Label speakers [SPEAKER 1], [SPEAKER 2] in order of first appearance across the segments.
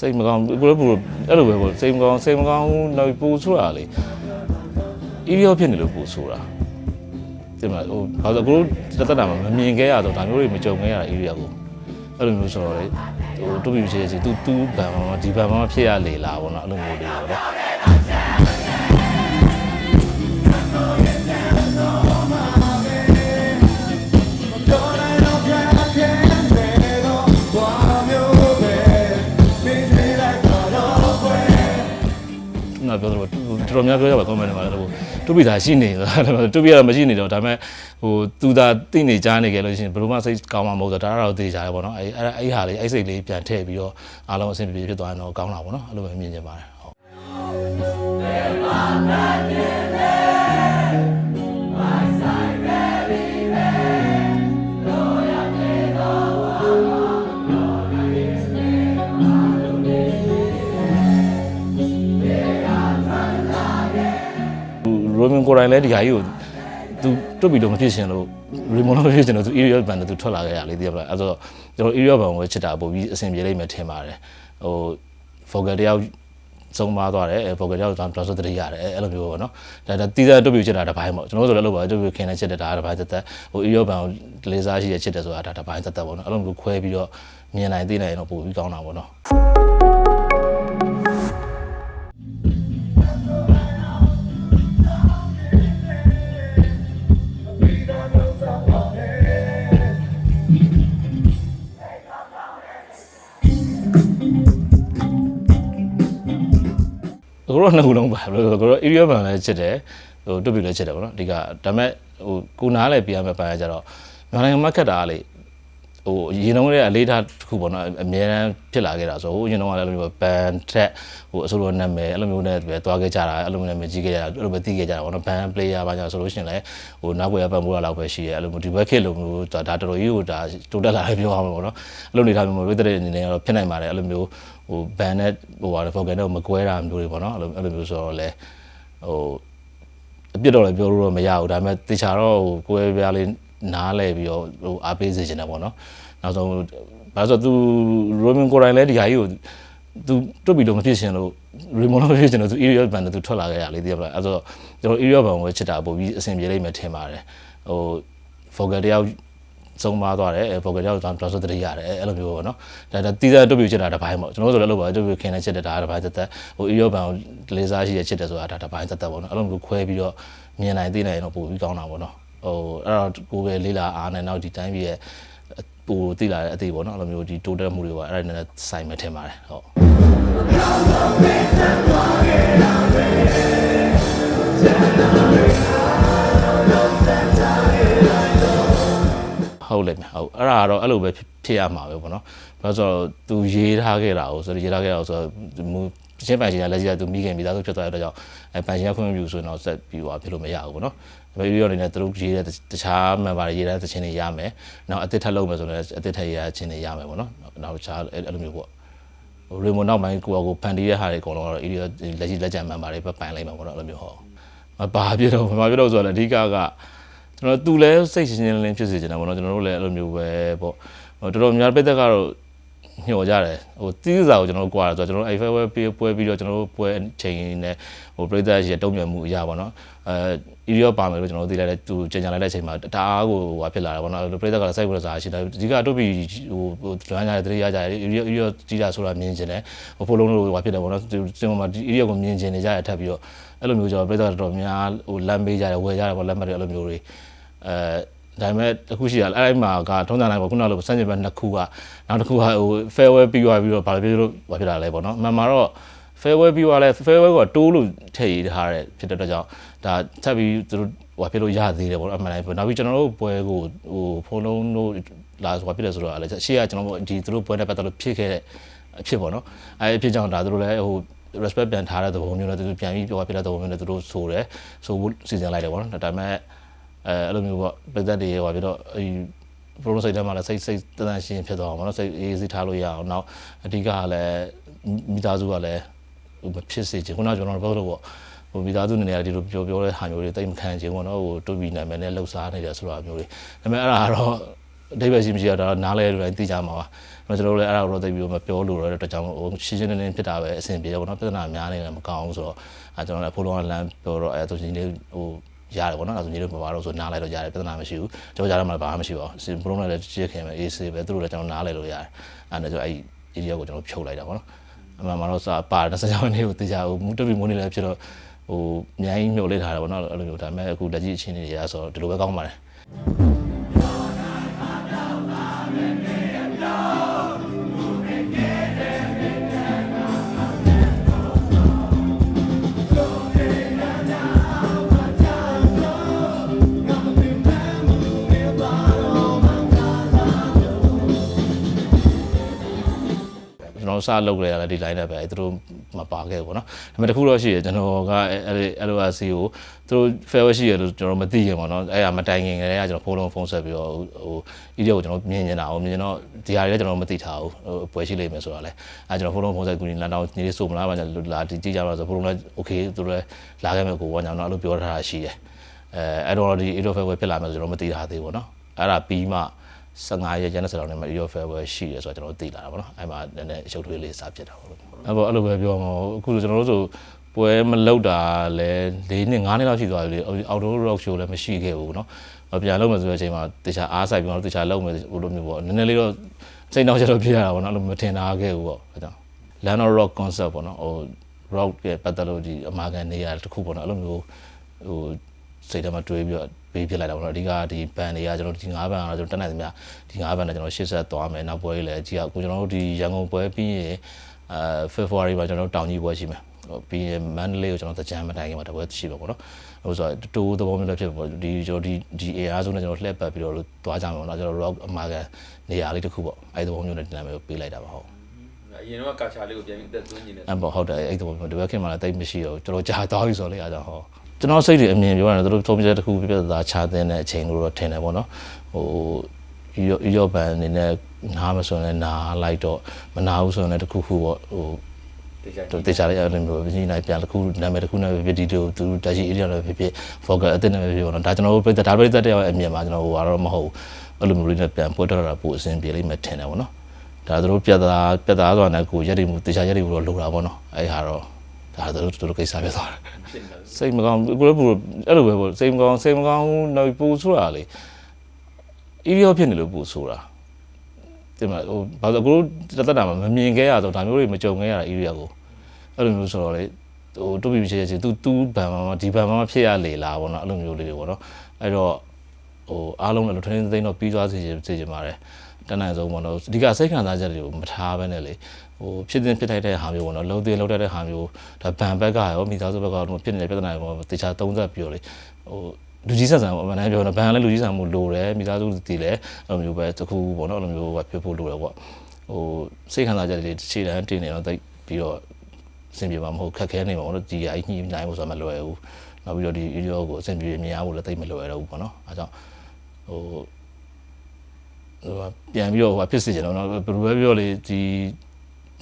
[SPEAKER 1] စိတ်မကောင်းဘူးလည်းဘူးအဲ့လိုပဲပေါ့စိတ်မကောင်းစိတ်မကောင်းတော့ပူဆိုတာလေအီရီယောဖြစ်နေလို့ပူဆိုတာဒီမှာဟိုဘာလို့ကိုတက်တက်တာမမြင်ခဲ့ရတော့ဒါမျိုးတွေမကြုံခဲ့ရတာအီရီယောကိုအဲ့လိုမျိုးဆိုတော့လေဟိုတူပြီးချေချေသူသူဘန်မှာဒီဘန်မှာဖြစ်ရလေလားပေါ့နော်အဲ့လိုမျိုးတွေပေါ့ ငါပြောသလိုတော်တော်များပြောရပါ comment တွေမှာလည်းဟိုတူပီသာရှိနေတော့တူပီကတော့မရှိနေတော့ဒါပေမဲ့ဟိုသူသာသိနေကြားနေကြလို့ရှိရင်ဘယ်လိုမှစိတ်ကောင်းမှာမဟုတ်တော့ဒါကတော့သိကြတယ်ပေါ့နော်အဲအဲ့အဲ့ဟာလေးအဲ့စိတ်လေးပြန်ထည့်ပြီးတော့အားလုံးအဆင်ပြေပြေဖြစ်သွားရင်တော့ကောင်းတာပေါ့နော်အဲ့လိုပဲမြင်ချင်ပါတယ်ဟုတ် လည်းဒီဟာကြီးကိုသူတွတ်ပြီးတော့မဖြစ်ရှင်လို့ရီမွန်လို့မဖြစ်ရှင်လို့သူ area band နဲ့သူထွက်လာခဲ့ရလေသိရပါလားအဲ့တော့ကျွန်တော် area band ကိုချစ်တာပို့ပြီးအဆင်ပြေလိမ့်မယ်ထင်ပါတယ်ဟို vocal တယောက်ဆုံးပါသွားတယ်အဲ vocal တယောက်တော့ transfer တရရတယ်အဲ့လိုမျိုးပေါ့နော်ဒါဒါတီးသားတွတ်ပြီးချစ်တာတစ်ပိုင်းပေါ့ကျွန်တော်တို့ဆိုလည်းလို့ပါတွတ်ပြီးခင်နဲ့ချစ်တယ်ဒါတစ်ပိုင်းသက်သက်ဟို area band ကိုလေးစားရှိရချစ်တယ်ဆိုတာဒါတစ်ပိုင်းသက်သက်ပေါ့နော်အဲ့လိုမျိုးခွဲပြီးတော့မြင်နိုင်သိနိုင်ရင်တော့ပို့ပြီးကောင်းတာပေါ့နော် ကိုရောနှစ်ခုလုံးပါဘယ်လိုကိုရော area ban လည်းချစ်တယ်ဟိုတွတ်ပြလည်းချစ်တယ်ဗောနော်အဓိကဒါပေမဲ့ဟိုကိုနားလည်းပြရမယ့်ပိုင်းကကြတော့မြန်မာနိုင်ငံမှာခက်တာကလေ ဟိုရေနှုံးရဲ့အလေးထားတစ်ခုပေါ့နော်အများအားဖြစ်လာခဲ့တာဆိုဟိုရင်တော့လည်းအဲ့လိုမျိုးဘန်ထက်ဟိုအစိုးရနာမည်အဲ့လိုမျိုးနဲ့ပဲတွားခဲ့ကြတာအဲ့လိုမျိုးနဲ့မကြီးခဲ့ကြတာအဲ့လိုပဲသိခဲ့ကြတာဗောနော်ဘန် player ဘာညာဆိုလို့ရှိရင်လည်းဟိုနောက်ွယ်ပံ့ပိုးတာလောက်ပဲရှိရဲအဲ့လိုမျိုးဒီဘက်ခေတ်လိုမျိုးဒါတော်တော်ကြီးကိုဒါတိုးတက်လာတယ်ပြောအောင်ဗောနော်အဲ့လိုနေထားမျိုးမျိုးပြည်တဲ့အနေနဲ့ကတော့ဖြစ်နိုင်ပါတယ်အဲ့လိုမျိုးဟိုဘန်နဲ့ဟိုဟာ vocal နဲ့မကွဲတာမျိုးတွေဗောနော်အဲ့လိုအဲ့လိုမျိုးဆိုတော့လေဟိုအပြစ်တော့လည်းပြောလို့တော့မရဘူးဒါပေမဲ့တေချာတော့ဟိုကိုယ်ပြားလေး နားလဲပြီးတော့ဟိုအားပေးစေချင်တယ်ပေါ့နော်နောက်ဆုံးဘာလို့ဆိုသူရိုမင်ကိုရိုင်းလည်းဒီဟာကြီးကိုသူတွတ်ပြီးတော့မဖြစ်ရှင်လို့ရီမွန်လို့မဖြစ်ရှင်လို့သူ area band နဲ့သူထွက်လာခဲ့ရလေသိရပါလားအဲ့တော့ကျွန်တော် area band ကိုချစ်တာပို့ပြီးအဆင်ပြေလိမ့်မယ်ထင်ပါတယ်ဟို vocal တယောက်ဆုံးပါသွားတယ်အဲ vocal တယောက်တော့ transfer တရရတယ်အဲ့လိုမျိုးပေါ့နော်ဒါဒါတီးသားတွတ်ပြီးချစ်တာတစ်ပိုင်းပေါ့ကျွန်တော်တို့ဆိုလည်းလို့ပါတွတ်ပြီးခင်နဲ့ချစ်တယ်ဒါတစ်ပိုင်းသက်သက်ဟို area band ကိုလေးစားရှိရချစ်တယ်ဆိုတာဒါတစ်ပိုင်းသက်သက်ပေါ့နော်အဲ့လိုမျိုးခွဲပြီးတော့မြင်နိုင်သိနိုင်ရင်တော့ပို့ပြီးကောင်းတာပေါ့နော် ဟိုအဲ့တော့ကိုယ်ပဲလေးလာအားနဲ့နောက်ဒီတိုင်းပြည်ရဲ့ဟိုသိလာတဲ့အသေးပေါ့နော်အဲ့လိုမျိုးဒီတိုးတက်မှုတွေကအဲ့ဒါနဲ့ဆိုင်မယ်ထင်ပါတယ်ဟုတ်ဟုတ်လေဟုတ်အဲ့ဒါကတော့အဲ့လိုပဲဖြစ်ဖြစ်ရမှာပဲပေါ့နော်ဘာလို့ဆိုတော့သူရေးထားခဲ့တာကိုဆိုတော့ရေးထားခဲ့တာကိုဆိုတော့ မူချင်းပိုင်ရှင်ကလက်ရှိကသူမိခင်မိသားစုဖြစ်သွားတဲ့အတွက်ကြောင့်အဲပိုင်ရှင်ကခွင့်မပြုဆိုရင်တော့ဆက်ပြီးသွားဖြစ်လို့မရဘူးပေါ့နော်ဒါပေမဲ့ရောအနေနဲ့သူတို့ရေးတဲ့တခြား member တွေရေးတဲ့သချင်းတွေရမယ်နောက်အသစ်ထပ်လုပ်မယ်ဆိုတော့အသစ်ထပ်ရေးတဲ့ချင်းတွေရမယ်ပေါ့နော်နောက်တခြားအဲ့လိုမျိုးပေါ့ရီမိုနောက်ပိုင်းကိုယ့်ကိုဖန်တီးတဲ့ဟာတွေအကုန်လုံးကတော့ area လက်ရှိလက်ကျန် member တွေပဲပိုင်လိုက်မှာပေါ့နော်အဲ့လိုမျိုးဟုတ်မပါပြတော့မပါပြတော့ဆိုတော့အဓိကကကျွန်တော်သူလည်းစိတ်ရှင်းရှင်းလင်းလင်းဖြစ်စေချင်တာပေါ့နော်ကျွန်တော်တို့လည်းအဲ့လိုမျိုးပဲပေါ့ဟိုတော်တော်များပိတ်သက်ကတော့ ညှော်ကြတယ်ဟိုတီးစားကိုကျွန်တော်တို့ကြွားတယ်ဆိုတော့ကျွန်တော်တို့အဲ့ဖဲဝဲပြေးပွဲပြီးတော့ကျွန်တော်တို့ပွဲချိန်နဲ့ဟိုပိတ်သက်ရဲ့တုံ့ပြန်မှုအရာပေါ့နော်အဲအီရီယောပါမယ်လို့ကျွန်တော်တို့သိလိုက်တဲ့သူကြင်ကြလိုက်တဲ့အချိန်မှာတအားကိုဟိုဖြစ်လာတယ်ပေါ့နော်ပိတ်သက်ကလည်းစိတ်ဝင်စားရှိတယ်ဒီကအတို့ပြီးဟိုဟိုလွမ်းကြတယ်တတိယကြတယ်အီရီယောအီရီယောကြီးတာဆိုတာမြင်ချင်တယ်ဟိုဖိုလုံးတို့ဟိုဖြစ်တယ်ပေါ့နော်ဒီမှာဒီအီရီယောကိုမြင်ချင်နေကြရထပ်ပြီးတော့အဲ့လိုမျိုးကျွန်တော်ပိတ်သက်တော်တော်များဟိုလမ်းပေးကြတယ်ဝယ်ကြတယ်ပေါ့လက်မှတ်တွေအဲ့လိုမျိုးတွေအဲ ဒါပေမဲ့တစ်ခုရှိရအဲ့ဒီမှာကထုံးစံတိုင်းပေါ့ခုနကလိုစမ်းကြင်ဘက်နှစ်ခုကနောက်တစ်ခုကဟို farewell ပြီးသွားပြီးတော့ဘာလို့ဖြစ်လို့ဘာဖြစ်တာလဲပေါ့နော်အမှန်မှာတော့ farewell ပြီးသွားလဲ farewell ကတိုးလို့ထည့်ရထားတဲ့ဖြစ်တဲ့အတွက်ကြောင့်ဒါထပ်ပြီးသူတို့ဟိုဖြစ်လို့ရသေးတယ်ပေါ့နော်အမှန်တိုင်းပေါ့နောက်ပြီးကျွန်တော်တို့ပွဲကိုဟိုဖုန်းလုံးတို့လာဆိုဖြစ်တယ်ဆိုတော့လည်းရှေ့ကကျွန်တော်တို့ဒီသူတို့ပွဲနဲ့ပတ်သက်လို့ဖြစ်ခဲ့တဲ့အဖြစ်ပေါ့နော်အဲအဖြစ်ကြောင့်ဒါသူတို့လည်းဟို respect ပြန်ထားတဲ့သဘောမျိုးနဲ့သူတို့ပြန်ပြီးပြောပြတဲ့သဘောမျိုးနဲ့သူတို့ဆိုတယ်ဆိုဖို့စီစဉ်လိုက်တယ်ပေါ့နော်ဒါပေမဲ့ အဲအဲ့လိုမျိုးပေါ့ပြည်သက်တွေဟိုပြတော့အဲ pro စိတ်ထဲမှာလည်းစိတ်စိတ်တန်တန်ရှင်းဖြစ်သွားအောင်ပေါ့နော်စိတ်အေးစီထားလို့ရအောင်နောက်အဓိကကလည်းမိသားစုကလည်းဟိုမဖြစ်စေချင်ခုနကကျွန်တော်ပြောလို့ပေါ့ဟိုမိသားစုနေနေဒီလိုပြောပြောတဲ့ဟာမျိုးတွေတိတ်မခံချင်ဘူးပေါ့နော်ဟိုတူဘီနာမည်နဲ့လှုပ်ရှားနေတယ်ဆိုတာမျိုးတွေဒါပေမဲ့အဲ့ဒါကတော့အဓိပ္ပာယ်ရှိမရှိတော့နားလဲလို့လည်းသိကြမှာပါကျွန်တော်တို့လည်းအဲ့ဒါကိုတော့သိပြီးတော့မပြောလို့ရတဲ့အတွက်ကြောင့်ဟိုရှင်းရှင်းလင်းလင်းဖြစ်တာပဲအဆင်ပြေတယ်ပေါ့နော်ပြဿနာများနေတယ်မကောင်းဘူးဆိုတော့အဲကျွန်တော်လည်းဖိုးလုံးကလမ်းပြောတော့အဲသူချင်းလေးဟို ရတယ်ပေါ့နော်အဲဆိုညီတို့မပါတော့ဆိုနားလဲတော့ရတယ်ပြဿနာမရှိဘူးကျွန်တော်ကြားထဲမှာဘာမှမရှိပါဘူးစင်ဖိုးလုံးလည်းကြည့်ခင်ပဲအေးဆေးပဲသူတို့လည်းကျွန်တော်နားလဲလို့ရတယ်အဲဒါကြောင့်အဲ့ဒီ area ကိုကျွန်တော်ဖြုတ်လိုက်တာပေါ့နော်အမှန်မှာတော့စာပါ26ရက်နေ့ကိုတေချာဟိုမူတပီမိုးနေလည်းဖြစ်တော့ဟိုအများကြီးမြုပ်လိုက်ထားတယ်ပေါ့နော်အဲ့လိုမျိုးဒါပေမဲ့အခုလက်ကြီးအချင်းတွေရဆိုတော့ဒီလိုပဲကောင်းပါတယ် စလုပ်လဲရလဲဒီ line နဲ့ပဲအဲသူတို့မပါခဲ့ဘူးပေါ့နော်ဒါပေမဲ့တခုတော့ရှိရကျွန်တော်ကအဲ့ LRC ကိုသူတို့ fail ရှိရလို့ကျွန်တော်မသိရင်ပေါ့နော်အဲ့ဒါမတိုင်ခင်ကလေးကကျွန်တော်ဖုန်းလုံးဖုန်းဆက်ပြီးတော့ဟိုအီးဒီကိုကျွန်တော်မြင်နေတာအောင်မြင်တော့ဒီဟာတွေလည်းကျွန်တော်မသိထားဘူးဟိုပွဲရှိလိမ့်မယ်ဆိုတာလဲအဲ့ကျွန်တော်ဖုန်းလုံးဖုန်းဆက်ကူညီလန်တောင်းနေလေးဆိုမလားဗျာလာဒီကြည့်ကြပါဆိုဖုန်းလုံးလည်း okay သူတို့လည်းလာခဲ့မယ်ကိုပေါ့ညောင်တော့အဲ့လိုပြောထားတာရှိတယ်အဲအဲ့တော့ဒီ Edo Fairway ဖြစ်လာမယ်ဆိုကျွန်တော်မသိတာသေးဘူးပေါ့နော်အဲ့ဒါပြီးမှ 15ရက်ကျန်တဲ့စတောင်နဲ့မှာ Euro Fairway ရှိတယ်ဆိုတော့ကျွန်တော်သိလာတာပေါ့နော်အဲ့မှာနည်းနည်းရုပ်ထွေးလေးစဖြစ်တာပေါ့လို့အဲ့ပေါ့အဲ့လိုပဲပြောမှာပေါ့အခုကျွန်တော်တို့ဆိုပွဲမလောက်တာလဲ၄နှစ်၅နှစ်လောက်ရှိသွားပြီလေအော်တိုရော့ရှိုးလည်းမရှိခဲ့ဘူးเนาะပြန်လုံးမယ်ဆိုတဲ့အချိန်မှာတခြားအားဆိုင်ပြီးတော့တခြားလုံးမယ်ဟိုလိုမျိုးပေါ့နည်းနည်းလေးတော့စိတ်နှောက်ချက်တော့ဖြစ်ရတာပေါ့နော်အဲ့လိုမထင်တာခဲ့ဘူးပေါ့အဲ့ကြောင့် Land of Rock concept ပေါ့နော်ဟို rock ရဲ့ပတ်သက်လို့ဒီအမာကန်နေရာတစ်ခုပေါ့နော်အဲ့လိုမျိုးဟို စိတ်ထဲမှာတွေးပြီးတော့ပေးဖြစ်လိုက်တာပေါ့နော်အဓိကဒီဘန်တွေကကျွန်တော်ဒီ၅ဘန်ကတော့ကျွန်တော်တက်နိုင်သမျှဒီ၅ဘန်နဲ့ကျွန်တော်ရှေ့ဆက်သွားမယ်နောက်ပွဲလေးလည်းအကြီးကကိုကျွန်တော်တို့ဒီရန်ကုန်ပွဲပြီးရင်အဲ February မှာကျွန်တော်တို့တောင်ကြီးပွဲရှိမယ်ဟိုပြီးရင်မန္တလေးကိုကျွန်တော်တကြံမတိုင်ခင်မှာတပွဲရှိမှာပေါ့နော်ဟိုဆိုတော့တူသဘောမျိုးလည်းဖြစ်ပေါ့ဒီကျွန်တော်ဒီဒီ AR ဆိုနဲ့ကျွန်တော်လှည့်ပတ်ပြီးတော့လို့သွားကြမှာပေါ့နော်ကျွန်တော် rock အမာကန်နေရာလေးတစ်ခုပေါ့အဲဒီသဘောမျိုးနဲ့ဒီနာမည်ကိုပေးလိုက်တာပါဟုတ်
[SPEAKER 2] အရင်တော့ကာချာလေးကိုပြန်ပြီးတက်သွင်းနေတယ်
[SPEAKER 1] အဲ့ပေါ့ဟုတ်တယ်အဲ့ဒီတော့ဒီဘက်ခင်မှာလည်းတိတ်မရှိတော့ကျွန်တော်ကြာသွားပြီဆိုလေအားကြောင့်ဟော ကျွန်တော်စိတ်တွေအမြင်ပြောရတယ်သူတို့ထုံးပြချက်တစ်ခုပြပြသားချတဲ့အချိန်လို့တော့ထင်တယ်ပေါ့နော်ဟိုရောရောဘန်အနေနဲ့နားမစွန်လဲနားလိုက်တော့မနာဘူးဆိုရင်လည်းတစ်ခုခုပေါ့ဟို
[SPEAKER 2] တေချာ
[SPEAKER 1] တေချာလေးအဲ့လိုမျိုးပြည်နိုင်ပြန်တစ်ခုနာမည်တစ်ခုနဲ့ပဲဖြစ်ဒီတို့သူတက်ရှိ area နဲ့ဖြစ်ဖြစ် focus အသစ်နဲ့ပဲဖြစ်ပေါ့နော်ဒါကျွန်တော်တို့ပြဒါပြတဲ့တရားအမြင်မှာကျွန်တော်ဟိုကတော့မဟုတ်အဲ့လိုမျိုးလေးနဲ့ပြန်ပွဲတော့တာပို့အဆင်ပြေလိမ့်မယ်ထင်တယ်ပေါ့နော်ဒါသူတို့ပြတ်သားပြတ်သားဆိုတာနဲ့ကိုရက်တွေမှုတေချာရက်တွေတော့လိုတာပေါ့နော်အဲ့ဟာတော့ ဒါသူတို့သူတို့ကိစ္စပဲသွားတယ်
[SPEAKER 2] ဖြစ်နေတယ်
[SPEAKER 1] စိတ်မကောင်းကိုလည်းပူအဲ့လိုပဲပေါ့စိတ်မကောင်းစိတ်မကောင်းတော့ပူဆိုတာလေအီရီယောဖြစ်နေလို့ပူဆိုတာဒီမှာဟိုဘာလို့ကိုတို့တက်တာမှာမမြင်ခဲ့ရတော့ဒါမျိုးတွေမကြုံခဲ့ရတာအီရီယောကိုအဲ့လိုမျိုးဆိုတော့လေဟိုတူပြီးဖြစ်ချင်းသူသူဘန်မှာဒီဘန်မှာဖြစ်ရလေလားပေါ့နော်အဲ့လိုမျိုးလေးတွေပေါ့နော်အဲ့တော့ဟိုအားလုံးလည်းလူထင်းသိန်းတော့ပြီးသွားစေချင်စေချင်ပါတယ် တန်းနိုင်ဆုံးပေါ့နော်ဒီကစိတ်ခံစားချက်တွေကိုမထားဘဲနဲ့လေဟိုဖြစ်တင်ဖြစ်ထိုက်တဲ့ဟာမျိုးပေါ့နော်လုံးသေးလုံးတတ်တဲ့ဟာမျိုးဒါဘန်ဘက်ကရောမိသားစုဘက်ကရောဖြစ်နေတဲ့ပြဿနာတွေပေါ့တေချာသုံးသပ်ပြီးတော့လေဟိုလူကြီးဆန်ဆန်ပေါ့အမှန်တမ်းပြောတော့ဘန်လည်းလူကြီးဆန်မှုလိုတယ်မိသားစုတည်လည်းအဲ့လိုမျိုးပဲတစ်ခုပေါ့နော်အဲ့လိုမျိုးပဲဖြစ်ဖို့လိုတယ်ပေါ့ဟိုစိတ်ခံစားချက်တွေခြေတန်းတင်နေတော့တိတ်ပြီးတော့အဆင်ပြေမှာမဟုတ်ခက်ခဲနေမှာပေါ့နော်ဒီအကြီးညှိနိုင်ဖို့ဆိုမှမလွယ်ဘူးနောက်ပြီးတော့ဒီ area ကိုအဆင်ပြေမြင်ရဖို့လည်းတိတ်မလွယ်တော့ဘူးပေါ့နော်အဲကြောင့်ဟို ဟိုပြန်ပြီးတော့ဟိုဖြစ်စေချင်တော့ဘယ်လိုပဲပြောလေဒီ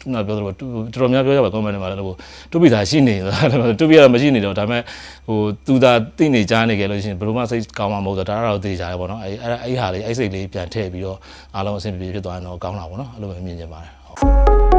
[SPEAKER 1] သူကပြောတော့တော်တော်များပြောကြပါ comment တွေမှာလည်းဟိုတူပိသားရှိနေတော့တူပိကတော့မရှိနေတော့ဒါပေမဲ့ဟိုသူသာသိနေကြားနေကြလို့ရှိရင်ဘယ်လိုမှစိတ်ကောင်းမှာမဟုတ်တော့ဒါကတော့သိကြတယ်ပေါ့နော်အဲအဲအဲ့ဟာလေးအဲ့စိတ်လေးပြန်ထည့်ပြီးတော့အားလုံးအဆင်ပြေဖြစ်သွားရင်တော့ကောင်းတာပေါ့နော်အဲ့လိုပဲမြင်ချင်ပါတယ်ဟုတ်